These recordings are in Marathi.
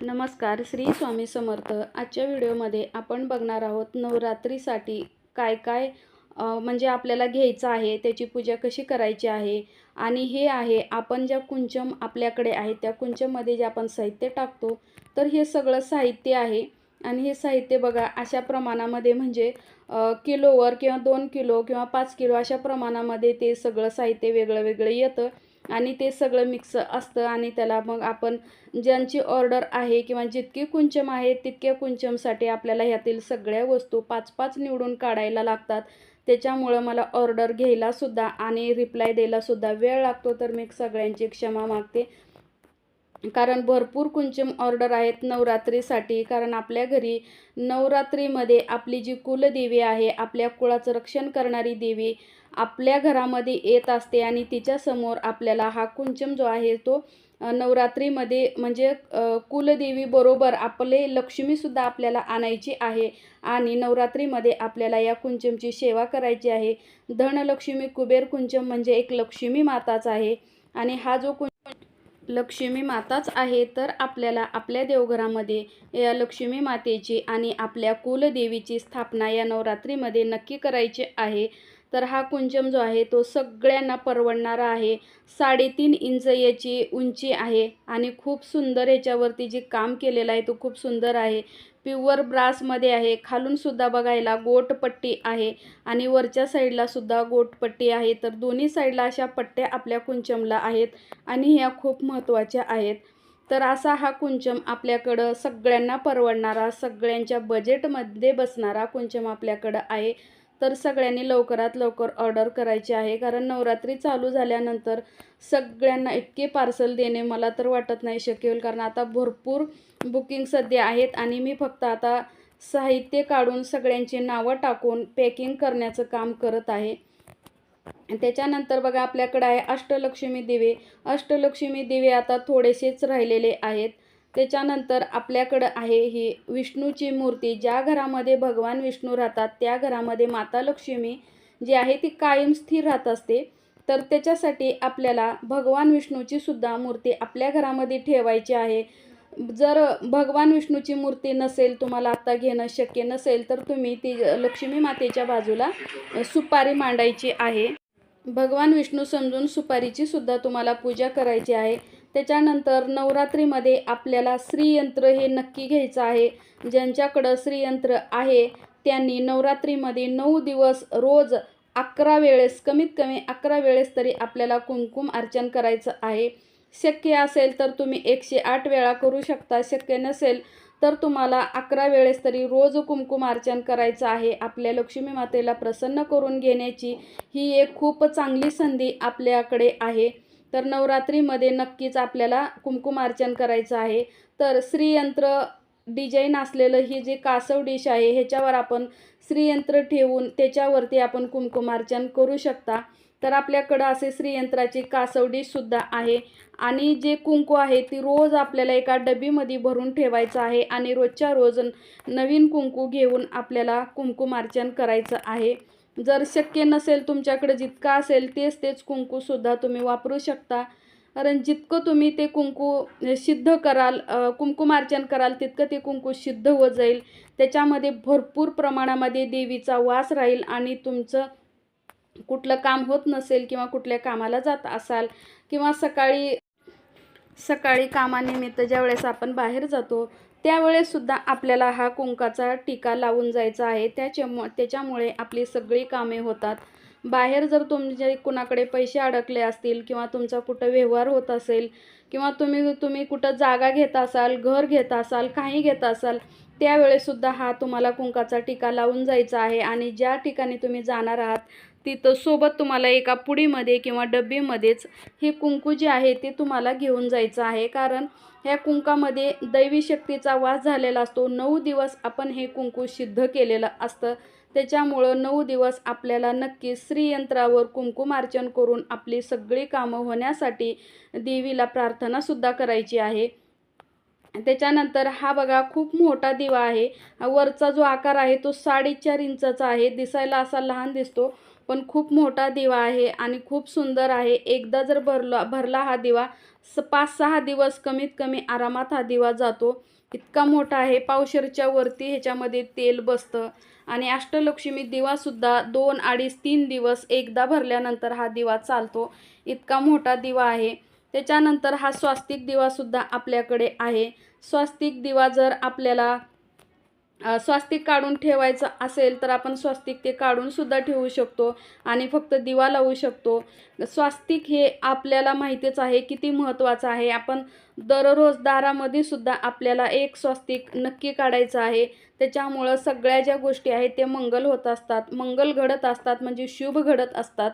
नमस्कार श्री स्वामी समर्थ. आजच्या व्हिडिओमध्ये आपण बघणार आहोत नवरात्रीसाठी काय काय म्हणजे आपल्याला घ्यायचं आहे त्याची पूजा कशी करायची आहे आणि हे आहे आपण ज्या कुंचम आपल्याकडे आहे त्या कुंचममध्ये जे आपण साहित्य टाकतो तर हे सगळं साहित्य आहे. आणि हे साहित्य बघा अशा प्रमाणामध्ये म्हणजे किलोवर किंवा दोन किलो किंवा पाच किलो अशा प्रमाणामध्ये ते सगळं साहित्य वेगळं वेगळं येतं. आणि ते सगळं मिक्स असतं आणि त्याला मग आपण ज्यांची ऑर्डर आहे किंवा जितकी कुंचम आहे तितक्या कुंचमसाठी आपल्याला ह्यातील सगळ्या वस्तू पाच पाच निवडून काढायला लागतात. त्याच्यामुळं मला ऑर्डर घ्यायलासुद्धा आणि रिप्लाय द्यायलासुद्धा वेळ लागतो तर मी सगळ्यांची क्षमा मागते. कारण भरपूर कुंचम ऑर्डर आहेत नवरात्रीसाठी कारण आपल्या घरी नवरात्रीमध्ये आपली जी कुलदेवी आहे आपल्या कुळाचं रक्षण करणारी देवी आपल्या घरामध्ये येत असते आणि तिच्यासमोर आपल्याला हा कुंचम जो आहे तो नवरात्रीमध्ये म्हणजे कुलदेवीबरोबर आपले लक्ष्मीसुद्धा आपल्याला आणायची आहे आणि नवरात्रीमध्ये आपल्याला या कुंचमची सेवा करायची आहे. धनलक्ष्मी कुबेर कुंचम म्हणजे एक लक्ष्मी माताच आहे आणि हा जो कुं लक्ष्मी माताच आहे तर आपल्याला आपल्या देवघरामध्ये या लक्ष्मी मातेची आणि आपल्या कुलदेवीची स्थापना या नवरात्रीमध्ये नक्की करायची आहे. तर हा कुंचम जो आहे तो सगळ्यांना परवडणारा आहे. साडेतीन इंच याची उंची आहे आणि खूप सुंदर याच्यावरती जे काम केलेलं आहे तो खूप सुंदर आहे. प्युअर ब्रासमध्ये आहे. खालूनसुद्धा बघायला गोटपट्टी आहे आणि वरच्या साईडला सुद्धा गोटपट्टी आहे. तर दोन्ही साईडला अशा पट्ट्या आपल्या कुंचमला आहेत आणि ह्या खूप महत्त्वाच्या आहेत. तर असा हा कुंचम आपल्याकडं सगळ्यांना परवडणारा सगळ्यांच्या बजेटमध्ये बसणारा कुंचम आपल्याकडं आहे. तर सगळ्यांनी लवकरात लवकर ऑर्डर करायची आहे. कारण नवरात्री चालू झाल्यानंतर सगळ्यांना इतके पार्सल देणे मला तर वाटत नाही शक्य होईल. कारण आता भरपूर बुकिंग सध्या आहेत आणि मी फक्त आता साहित्य काढून सगळ्यांची नावं टाकून पॅकिंग करण्याचं काम करत आहे. त्याच्यानंतर बघा आपल्याकडे आहे अष्टलक्ष्मी दिवे. अष्टलक्ष्मी दिवे आता थोडेसेच राहिलेले आहेत. त्याच्यानंतर आपल्याकडं आहे ही विष्णूची मूर्ती. ज्या घरामध्ये भगवान विष्णू राहतात त्या घरामध्ये माता लक्ष्मी जी आहे ती कायम स्थिर राहत असते. तर त्याच्यासाठी आपल्याला भगवान विष्णूची सुद्धा मूर्ती आपल्या घरामध्ये ठेवायची आहे. जर भगवान विष्णूची मूर्ती नसेल तुम्हाला आत्ता घेणं शक्य नसेल तर तुम्ही ती लक्ष्मी मातेच्या बाजूला सुपारी मांडायची आहे. भगवान विष्णू समजून सुपारीची सुद्धा तुम्हाला पूजा करायची आहे. त्याच्यानंतर नवरात्रीमध्ये आपल्याला श्रीयंत्र हे नक्की घ्यायचं आहे. ज्यांच्याकडं श्रीयंत्र आहे त्यांनी नवरात्रीमध्ये नऊ दिवस रोज अकरा वेळेस कमीत कमी अकरा वेळेस तरी आपल्याला कुंकुम अर्चन करायचं आहे. शक्य असेल तर तुम्ही एकशे आठ वेळा करू शकता. शक्य नसेल तर तुम्हाला अकरा वेळेस तरी रोज कुमकुम अर्चन करायचं आहे. आपल्या लक्ष्मी मातेला प्रसन्न करून घेण्याची ही एक खूप चांगली संधी आपल्याकडे आहे. तर नवरात्रीमध्ये नक्कीच आपल्याला कुमकुमार्चन करायचं आहे. तर श्रीयंत्र डिझाईन असलेलं ही जे कासव डिश आहे ह्याच्यावर आपण श्रीयंत्र ठेवून त्याच्यावरती आपण कुंकुमार्चन करू शकता. तर आपल्याकडं असे श्रीयंत्राची कासव डिशसुद्धा आहे. आणि जे कुंकू आहे ती रोज आपल्याला एका डबीमध्ये भरून ठेवायचं आहे आणि रोजच्या रोज नवीन कुंकू घेऊन आपल्याला कुंकुमार्चन करायचं आहे. जर शक्य नसेल तुमच्याकडे जितकं असेल तेच तेच कुंकूसुद्धा तुम्ही वापरू शकता. कारण जितकं तुम्ही ते कुंकू सिद्ध कराल कुंकुमार्चन कराल तितकं ते कुंकू सिद्ध होत जाईल. त्याच्यामध्ये भरपूर प्रमाणामध्ये देवीचा वास राहील आणि तुमचं कुठलं काम होत नसेल किंवा कुठल्या कामाला जात असाल किंवा सकाळी सकाळी कामानिमित्त ज्यावेळेस आपण बाहेर जातो त्यावेळेससुद्धा आपल्याला हा कुंकाचा टिका लावून जायचा आहे. त्याच्यामु त्याच्यामुळे आपली सगळी कामे होतात. बाहेर जर तुमचे कुणाकडे पैसे अडकले असतील किंवा तुमचा कुठं व्यवहार होत असेल किंवा तुम्ही तुम्ही कुठं जागा घेत असाल घर घेत असाल काही घेत असाल त्यावेळेसुद्धा हा तुम्हाला कुंकाचा टिका लावून जायचा आहे. आणि ज्या ठिकाणी तुम्ही जाणार आहात तिथं सोबत तुम्हाला एका पुडीमध्ये किंवा डब्बीमध्येच हे कुंकू जे आहे ते तुम्हाला घेऊन जायचं आहे. कारण ह्या कुंकामध्ये दैवी शक्तीचा वास झालेला असतो. नऊ दिवस आपण हे कुंकू सिद्ध केलेलं असतं. त्याच्यामुळं नऊ दिवस आपल्याला नक्की श्रीयंत्रावर कुंकुमार्चन करून आपली सगळी कामं होण्यासाठी देवीला प्रार्थनासुद्धा करायची आहे. त्याच्यानंतर हा बघा खूप मोठा दिवा आहे. वरचा जो आकार आहे तो साडेचार इंचाचा आहे. दिसायला असा लहान दिसतो. पण खूप मोठा दिवा आहे आणि खूप सुंदर आहे. एकदा जर भरला भरला हा दिवा स पाच सहा दिवस कमीत कमी आरामात हा दिवा जातो. इतका मोठा आहे पावशेरच्या वरती ह्याच्यामध्ये तेल बसतं. आणि अष्टलक्ष्मी दिवासुद्धा दोन अडीच तीन दिवस एकदा भरल्यानंतर हा दिवा चालतो. इतका मोठा दिवा आहे. त्याच्यानंतर हा स्वास्तिक दिवासुद्धा आपल्याकडे आहे. स्वास्तिक दिवा जर आपल्याला स्वास्तिक काढून ठेवायचं असेल तर आपण स्वास्तिक ते काढूनसुद्धा ठेवू शकतो आणि फक्त दिवा लावू शकतो. स्वास्तिक हे आपल्याला माहितीच आहे किती महत्त्वाचं आहे. आपण दररोज दारामध्ये सुद्धा आपल्याला एक स्वास्तिक नक्की काढायचं आहे. त्याच्यामुळं सगळ्या ज्या गोष्टी आहेत ते मंगल होत असतात. मंगल घडत असतात म्हणजे शुभ घडत असतात.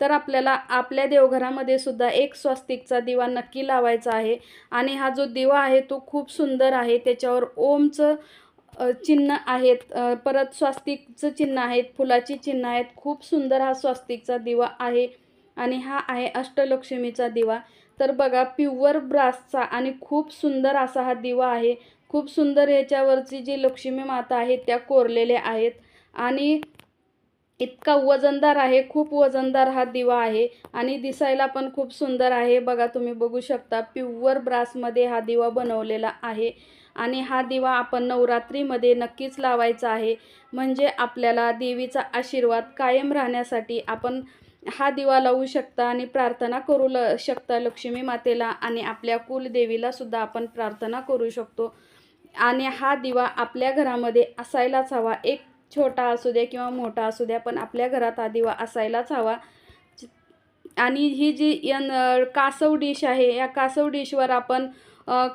तर आपल्याला आपल्या देवघरामध्ये सुद्धा एक स्वस्तिकचा दिवा नक्की लावायचा आहे. आणि हा जो दिवा आहे तो खूप सुंदर आहे. त्याच्यावर ओमचं चिन्ह आहेत. परत स्वास्तिकचं चिन्ह आहेत. फुलाची चिन्ह आहेत. खूप सुंदर हा स्वास्तिकचा दिवा आहे आणि हा आहे अष्टलक्ष्मीचा दिवा. तर बघा प्युअर ब्रासचा आणि खूप सुंदर असा हा दिवा आहे. खूप सुंदर ह्याच्यावरची जी लक्ष्मी माता आहेत त्या कोरलेल्या आहेत. आणि इतका वजनदार आहे. खूप वजनदार हा दिवा आहे आणि दिसायला पण खूप सुंदर आहे. बघा तुम्ही बघू शकता प्युअर ब्रासमध्ये हा दिवा बनवलेला आहे. आणि हा दिवा आपण नवरात्रीमध्ये नक्कीच लावायचा आहे. म्हणजे आपल्याला देवीचा आशीर्वाद कायम राहण्यासाठी आपण हा दिवा लावू शकता आणि प्रार्थना करू ल शकता लक्ष्मी मातेला आणि आपल्या कुलदेवीला सुद्धा आपण प्रार्थना करू शकतो. आणि हा दिवा आपल्या घरामध्ये असायलाच हवा. एक छोटा असू द्या किंवा मोठा असू द्या पण आपल्या घरात हा दिवा असायलाच हवा. आणि ही जी यन कासव डिश आहे या कासव डिशवर आपण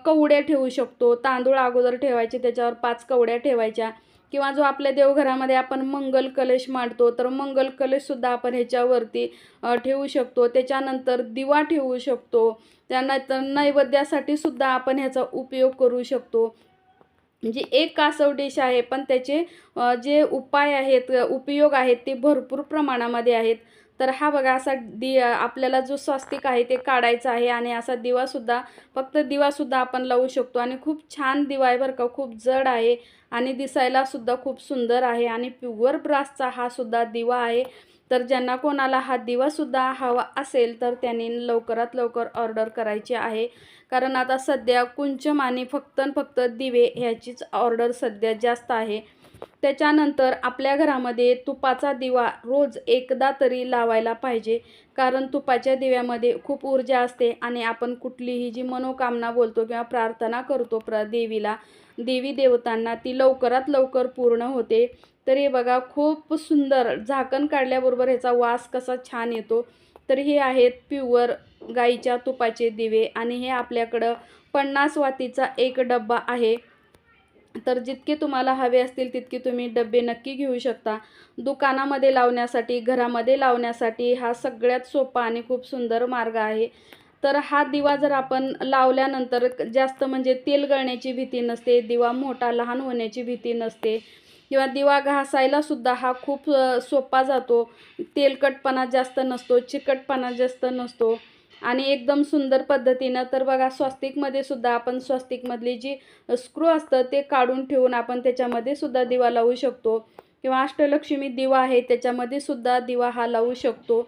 कवड्या ठेवू शकतो. तांदूळ अगोदर ठेवायचे त्याच्यावर पाच कवड्या ठेवायच्या. किंवा जो आपल्या देवघरामध्ये आपण मंगल कलश मांडतो तर मंगल कलशसुद्धा आपण ह्याच्यावरती ठेवू शकतो. त्याच्यानंतर दिवा ठेवू शकतो. त्यानंतर नैवेद्यासाठी सुद्धा आपण ह्याचा उपयोग करू शकतो. म्हणजे एक कासव डिश आहे पण त्याचे जे उपाय आहेत उपयोग आहेत ते भरपूर प्रमाणामध्ये आहेत. तर हा बघा असा दि आपल्याला जो स्वस्तिक आहे ते काढायचा आहे आणि असा दिवासुद्धा फक्त दिवासुद्धा आपण लावू शकतो आणि खूप छान दिवा आहे बरं का खूप जड आहे आणि दिसायलासुद्धा खूप सुंदर आहे आणि प्युअर ब्रासचा हा सुद्धा दिवा आहे. तर ज्यांना कोणाला हा दिवासुद्धा हवा असेल तर त्यांनी लवकरात लवकर ऑर्डर करायची आहे. कारण आता सध्या कुंचम आणि फक्त फक्त दिवे ह्याचीच ऑर्डर सध्या जास्त आहे. त्याच्यानंतर आपल्या घरामध्ये तुपाचा दिवा रोज एकदा तरी लावायला पाहिजे. कारण तुपाच्या दिव्यामध्ये खूप ऊर्जा असते आणि आपण कुठलीही जी मनोकामना बोलतो किंवा प्रार्थना करतो प्र देवीला देवी देवतांना ती लवकरात लवकर पूर्ण होते. तर हे बघा खूप सुंदर झाकण काढल्याबरोबर ह्याचा वास कसा छान येतो. तर हे आहेत प्युअर गाईच्या तुपाचे दिवे आणि हे आपल्याकडं पन्नास वातीचा एक डब्बा आहे. तर जितके तुम्हाला हवे असतील तितके तुम्ही डबे नक्की घेऊ शकता. दुकानामध्ये लावण्यासाठी घरामध्ये लावण्यासाठी हा सगळ्यात सोपा आणि खूप सुंदर मार्ग आहे. तर हा दिवा जर आपण लावल्यानंतर जास्त म्हणजे तेल गळण्याची भीती नसते दिवा मोठा लहान होण्याची भीती नसते किंवा दिवा घासायला सुद्धा हा खूप सोपा जातो. तेलकटपणा जास्त नसतो चिकटपणा जास्त नसतो. आणि एकदम सुंदर पद्धतीनं तर बघा स्वस्तिकमध्ये सुद्धा आपण स्वस्तिकमधली जी स्क्रू असतं ते काढून ठेवून आपण त्याच्यामध्ये सुद्धा दिवा लावू शकतो. किंवा अष्टलक्ष्मी दिवा आहे त्याच्यामध्ये सुद्धा दिवा हा लावू शकतो.